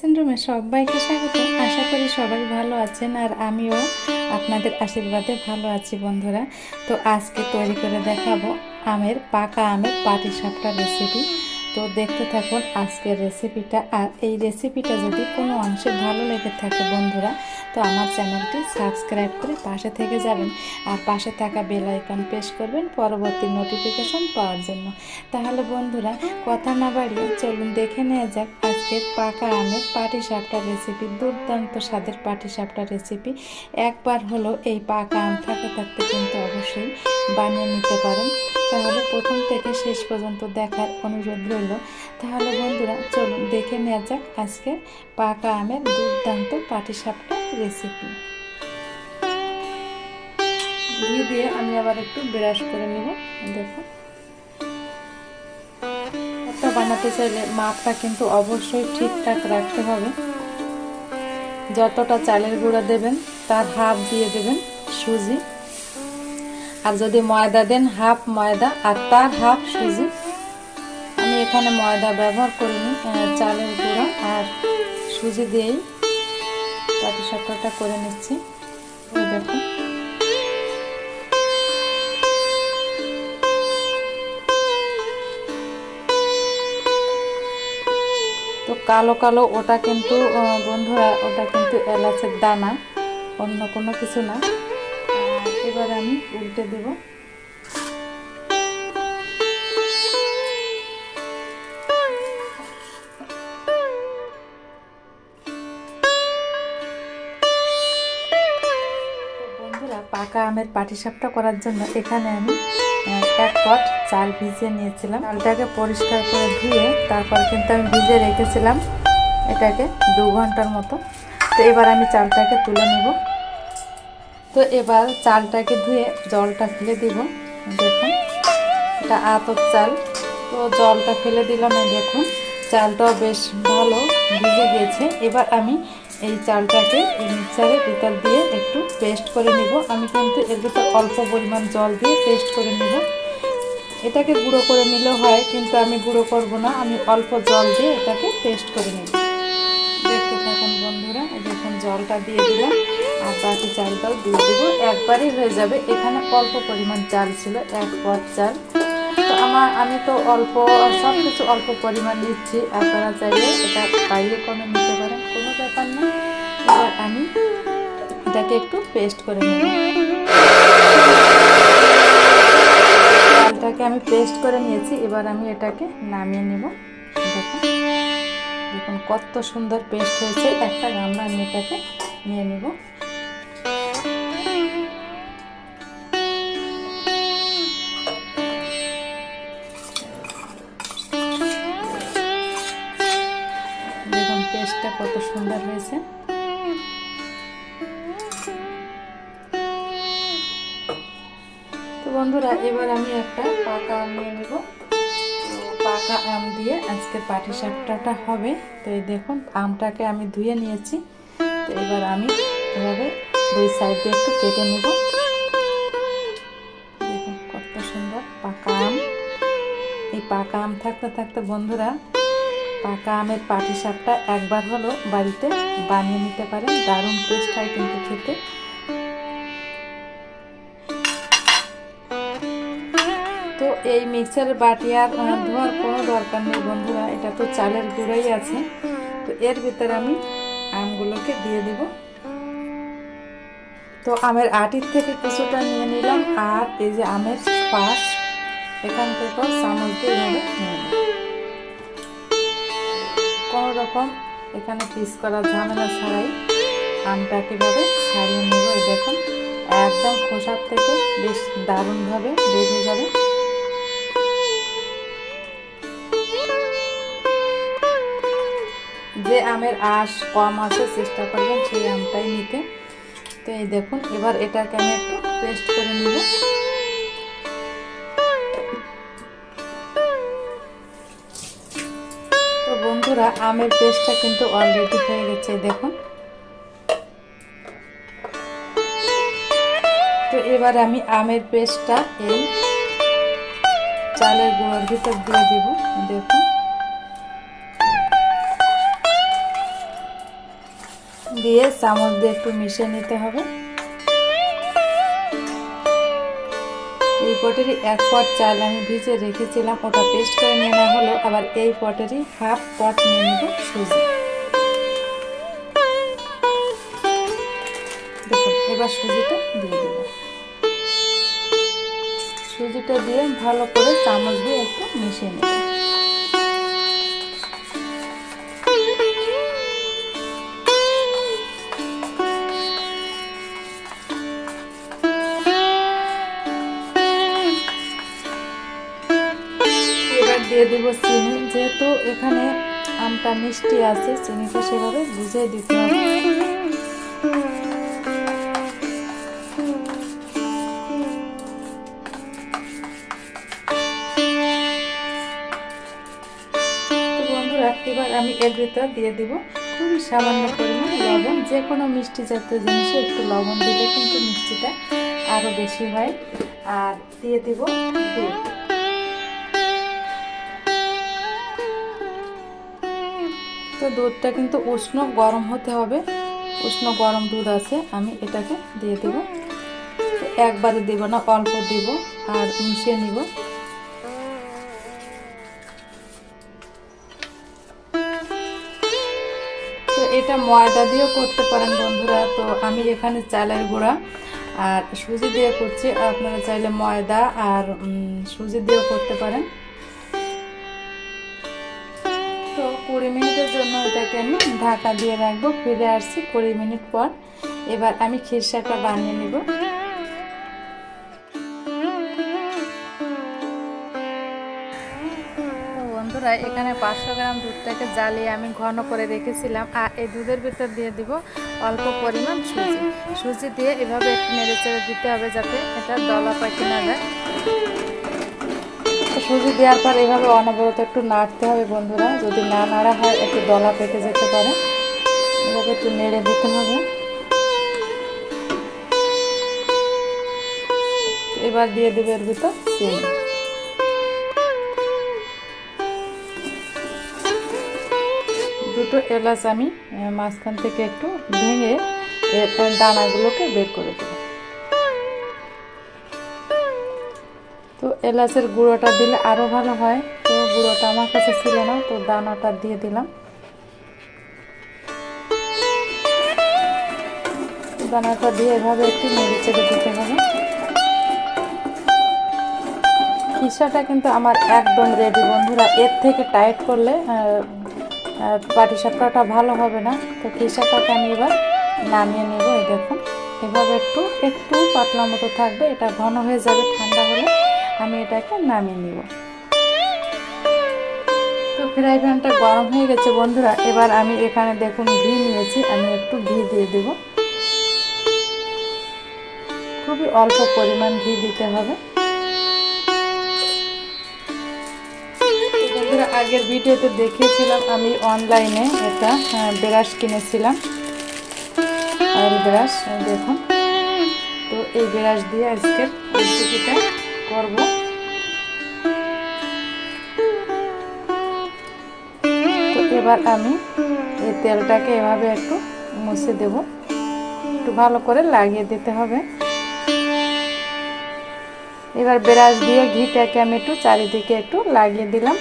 সিন্ড্রোমে সবাইকে স্বাগত। আশা করি সবাই ভালো আছেন আর আমিও আপনাদের আশীর্বাদে ভালো আছি বন্ধুরা। তো আজকে তৈরি করে দেখাবো আমের পাকা আমের পাটি সাপটা রেসিপি তো দেখতে থাকুন আজকের রেসিপিটা আর এই রেসিপিটা যদি কোনো অংশে ভালো লেগে থাকে বন্ধুরা, তো আমার চ্যানেলটি সাবস্ক্রাইব করে পাশে থেকে যাবেন। আর পাশে থাকা বেল আইকন প্রেস করবেন পরবর্তী নোটিফিকেশন পাওয়ার জন্য। তাহলে বন্ধুরা, কথা না বাড়িয়ে চলুন দেখে নেওয়া যাক আজকের পাকা আমের পাটি সাপটা রেসিপি দুর্দান্ত স্বাদের পাটি সাপটা রেসিপি একবার হলো এই পাকা আম থাকতে থাকতে কিন্তু অবশ্যই বানিয়ে নিতে পারেন। তাহলে প্রথম থেকে শেষ পর্যন্ত দেখার অনুরোধ রইল। তাহলে বন্ধুরা, চলুন দেখে নেওয়া যাক আজকে পাকা আমের দুর্দান্ত পাটিসাপটা রেসিপি ঘি দিয়ে আমি আবার একটু ব্রাশ করে নেব। দেখো। একটা বানাতে চাইলে মাপটা কিন্তু অবশ্যই ঠিকঠাক রাখতে হবে। যতটা চালের গুঁড়া দেবেন, তার হাফ দিয়ে দেবেন সুজি। আর যদি ময়দা দেন, হাফ ময়দা আর তার হাফ সুজি। আমি এখানে ময়দা ব্যবহার করিনি চালের গুঁড়া আর সুজি দিয়েই পাটি সাপটাটা করে নিচ্ছি। ওই দেখো তো কালো কালো ওটা কিন্তু বন্ধুরা, ওটা কিন্তু এলাচের দানা, অন্য কোনো কিছু না। এবার আমি উল্টে দেব। পাকা আমের পাটিসাপটা করার জন্য এখানে আমি এক পট চাল ভিজিয়ে নিয়েছিলাম। চালটাকে পরিষ্কার করে ধুয়ে তারপর কিন্তু আমি ভিজে রেখেছিলাম এটাকে দু ঘণ্টার মতো। তো এবার আমি চালটাকে তুলে নেব। তো এবার চালটাকে ধুয়ে জলটা ফেলে দিব। দেখুন, এটা আতর চাল। তো জলটা ফেলে দিলাম দেখুন, চালটাও বেশ ভালো ভিজে গেছে। এবার আমি এই চালটাকে এই মিক্সারের ভিতর দিয়ে একটু পেস্ট করে নিব। আমি কিন্তু এর ভিতর অল্প পরিমাণ জল দিয়ে পেস্ট করে নিব। এটাকে গুঁড়ো করে নিলেও হয়, কিন্তু আমি গুঁড়ো করব না। আমি অল্প জল দিয়ে এটাকে পেস্ট করে নিব। দেখতে থাকুন বন্ধুরা দেখুন জলটা দিয়ে দিলাম। বাকি চালটাও দিয়ে দেবো। একবারই হয়ে যাবে। এখানে অল্প পরিমাণ চাল ছিল, এক পথ চাল। তো আমার, আমি তো অল্প সব কিছু অল্প পরিমাণ দিচ্ছি। আপনারা চাইলে এটা বাইরে কমে নিতে পারেন, কোনো ব্যাপার না। এবার আমি এটাকে একটু পেস্ট করে নেব। চালটাকে আমি পেস্ট করে নিয়েছি। এবার আমি এটাকে নামিয়ে নেব। দেখুন দেখুন কত সুন্দর পেস্ট হয়েছে। একটা গামলা আমি এটাকে নিয়ে নেব। বন্ধুরা, এবার আমি একটা পাকা আম নিয়ে নেব। পাকা আম দিয়ে আজকে পাটি সাপটাটা হবে। তো এই দেখুন, আমটাকে আমি ধুয়ে নিয়েছি। তো এবার আমি এভাবে দুই সাইড দিয়ে একটু কেটে নেব। দেখুন কত সুন্দর পাকা আম। এই পাকা আম থাকতে থাকতে বন্ধুরা, পাকা আমের পাটি সাপটা একবার হলো বাড়িতে বানিয়ে নিতে পারেন। দারুণ টেস্ট হয় কিন্তু খেতে। এই মিক্সারের বাটি আর ধোয়ার কোনো দরকার নেই বন্ধুরা, এটা তো চালের গুঁড়াই আছে। তো এর ভিতরে আমি আমগুলোকে দিয়ে দিব। তো আমের আটির থেকে কিছুটা নিয়ে নিলাম আর এই যে আমের পাশ, এখান থেকেও নিয়ে কোনো রকম এখানে পিস করার ঝামেলা ছাড়াই আমটা কীভাবে ছাড়িয়ে নেব দেখুন, একদম খোসার থেকে বেশ দারুণভাবে বেরিয়ে যাবে। যে আমের আঁশ কম আছে, চেষ্টা করবেন সেই আমটাই নিতে। তো এই দেখুন, এবার এটাকে আমি একটু পেস্ট করে নিব। তো বন্ধুরা, আমের পেস্টটা কিন্তু অলরেডি হয়ে গেছে দেখুন। তো এবার আমি আমের পেস্টটা এই চালের গুঁড়োর ভিতর দিয়ে দিব, দেখুন। দিয়ে চামচ দিয়ে একটু মিশিয়ে নিতে হবে। এই পটেরই এক পট চাল আমি ভিজে রেখেছিলাম, ওটা পেস্ট করে নিয়ে না হলো। আবার এই পটেরই হাফ পট নিয়ে নেব সুজি। এবার সুজিটা দিয়ে দেব। সুজিটা দিয়ে ভালো করে চামচ দিয়ে একটু মিশিয়ে নেব। এখানে আমটা মিষ্টি আছে চিনিটা সেভাবে বুঝে দিতে হবে। এবার আমি এর ভিতর দিয়ে দিব খুবই সামান্য পরিমাণ লবণ। যে কোনো মিষ্টি জাতীয় জিনিসে একটু লবণ দিলে কিন্তু মিষ্টিটা আরও বেশি হয়। আর দিয়ে দিব দুধ। তো দুধটা কিন্তু উষ্ণ গরম হতে হবে। উষ্ণ গরম দুধ আছে, আমি এটাকে দিয়ে দেব। একবারে দেব না, অল্প দেব আর মিশিয়ে নিব। তো এটা ময়দা দিয়েও করতে পারেন বন্ধুরা। তো আমি এখানে চালের গুঁড়া আর সুজি দিয়ে করছি। আপনারা চাইলে ময়দা আর সুজি দিয়েও করতে পারেন। কুড়ি মিনিটের জন্য এটাকে আমি ঢাকা দিয়ে রাখব। ফিরে আসছি কুড়ি মিনিট পর। এবার আমি খিরসাটা বানিয়ে নিব। বন্ধুরা, এখানে পাঁচশো গ্রাম দুধটাকে জ্বালিয়ে আমি ঘন করে রেখেছিলাম। আর এই দুধের ভিতর দিয়ে দিব অল্প পরিমাণ সুজি। সুজি দিয়ে এভাবে একটু নেড়ে চেড়ে দিতে হবে যাতে এটা দলা পাখি না যায়। সুজি দেওয়ার পর এভাবে অনবরত একটু নাড়তে হবে বন্ধুরা। যদি না নাড়া হয়, একটু দলা পেকে যেতে পারে। এভাবে একটু নেড়ে দিতে হবে। এবার দিয়ে দেবে এর ভিতর চিনি। দুটো এলাচ আমি মাঝখান থেকে একটু ভেঙে দানাগুলোকে বের করে দেবো। এলাচের গুঁড়োটা দিলে আরও ভালো হয়। তো গুঁড়োটা আমার কাছে ছিল না, তো দানাটা দিয়ে দিলাম। দানাটা দিয়ে এভাবে একটু নেড়ে চেড়ে দিতে হবে। খিসাটা কিন্তু আমার একদম রেডি বন্ধুরা। এর থেকে টাইট করলে পাটি সাপটাটা ভালো হবে না। তো খিসাটাকে আমি এবার নামিয়ে নেব, এই দেখুন। এভাবে একটু একটু পাতলা মতো থাকবে, এটা ঘন হয়ে যাবে, ঠান্ডা হলে। আমি এটাকে নামিয়ে নিব। তো ফ্রাই প্যানটা গরম হয়ে গেছে বন্ধুরা, এবার আমি এখানে দেখুন ঘি নিয়েছি, আমি একটু ঘি দিয়ে দেব। খুবই অল্প পরিমাণ ঘি দিতে হবে। বন্ধুরা, আগের ভিডিওতে দেখিয়েছিলাম আমি অনলাইনে এটা ব্রাশ কিনেছিলাম। অয়েল ব্রাশ, দেখুন। তো এই ব্রাশ দিয়ে আজকের রেসিপিটা করব। এবার আমি এই তেলটাকে এভাবে একটু মুছে দেব। একটু ভালো করে লাগিয়ে দিতে হবে। এবার ব্রাশ দিয়ে ঘিটাকে আমি একটু চারিদিকে একটু লাগিয়ে দিলাম।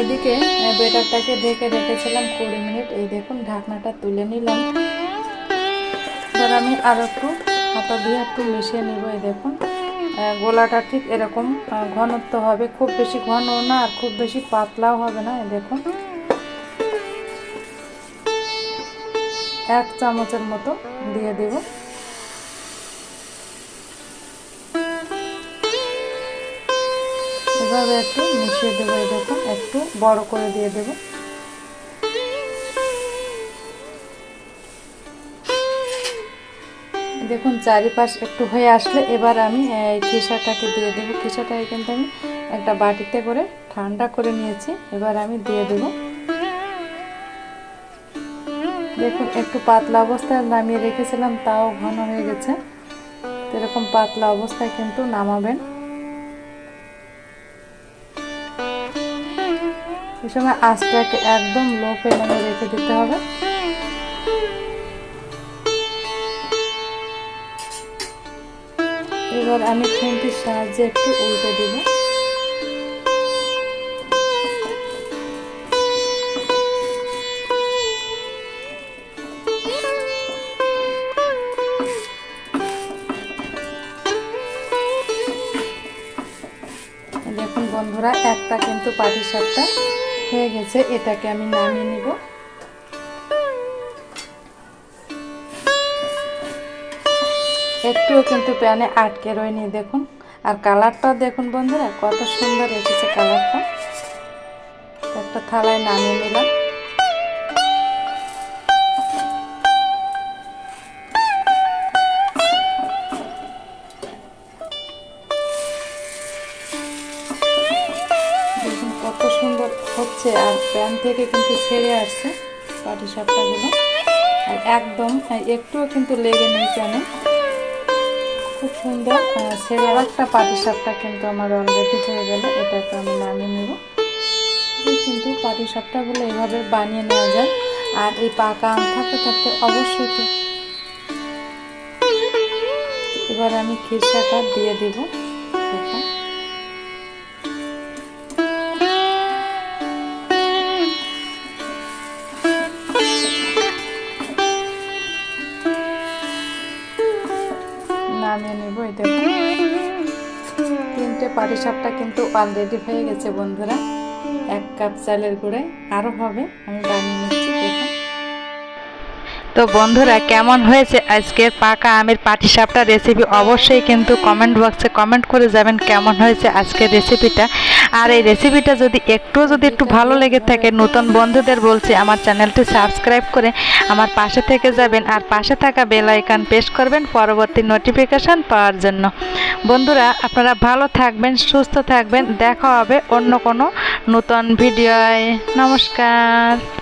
এদিকে বেটারটাকে ঢেকে রেখেছিলাম কুড়ি মিনিট। এই দেখুন, ঢাকনাটা তুলে নিলাম। এবার আমি আর একটু হাতা দিয়ে একটু মিশিয়ে নিব এই দেখুন। গোলাটা ঠিক এরকম ঘনত্ব হবে, খুব বেশি ঘন না আর খুব বেশি পাতলাও হবে না দেখুন। এক চামচের মতো দিয়ে দেব। এভাবে একটু মিশিয়ে দেবো দেখুন, একটু বড় করে দিয়ে দেবো। দেখুন, চারিপাশ একটু হয়ে আসলে এবার আমি খিসাটাকে দিয়ে দেবো। খিসাটাকে কিন্তু আমি একটা বাটিতে করে ঠান্ডা করে নিয়েছি। এবার আমি দিয়ে দেব। দেখুন, একটু পাতলা অবস্থায় নামিয়ে রেখেছিলাম, তাও ঘন হয়ে গেছে। এরকম পাতলা অবস্থায় কিন্তু নামাবেন। এই সময় আঁচটাকে একদম লো ফ্লেমে রেখে দিতে হবে। এবার আমি খুন্তির সাহায্যে একটু উল্টে দিব। দেখুন বন্ধুরা, একটা কিন্তু পাটি সাপটা হয়ে গেছে, এটাকে আমি নামিয়ে নিব। একটুও কিন্তু প্যানে আটকে রয়নি দেখুন। আর কালারটা দেখুন বন্ধুরা, কত সুন্দর এসেছে কালারটা। একটা থালায় নামিয়ে নিলাম। কত সুন্দর হচ্ছে, আর প্যান থেকে কিন্তু ছেড়ে আসছে পাটি সাপটাগুলো আর একদম একটুও কিন্তু লেগে নেই প্যানে। খুব সুন্দর। ছেড়ে একটা পাটি সাপটা কিন্তু আমার অলরেডি হয়ে গেল। এটাকে আমি নামিয়ে নেব। কিন্তু পাটি সাপটাগুলো এভাবে বানিয়ে নেওয়া যায়। আর এই পাকা আম থাকতে থাকতে অবশ্যই এবার আমি খিরসাটা দিয়ে দেবো। দেখুন। এই দেখুন তিনটে পাটিসাপটা কিন্তু অলরেডি হয়ে গেছে বন্ধুরা। এক কাপ চালের গুঁড়ে। আরও হবে, আমি বানিয়ে নিচ্ছি তো বন্ধুরা, কেমন হয়েছে আজকের পাকা আমের পাটিসাপটা রেসিপি অবশ্যই কিন্তু কমেন্ট বক্সে কমেন্ট করে যাবেন কেমন হয়েছে আজকের রেসিপিটা আর এই রেসিপিটা যদি একটু যদি একটু ভালো লেগে থাকে, নতুন বন্ধুদের বলছি আমার চ্যানেলটি সাবস্ক্রাইব করে আমার পাশে থেকে যাবেন আর পাশে থাকা বেল আইকন প্রেস করবেন পরবর্তী নোটিফিকেশান পাওয়ার জন্য। বন্ধুরা, আপনারা ভালো থাকবেন, সুস্থ থাকবেন, দেখা হবে অন্য কোনো নতুন ভিডিওয় নমস্কার।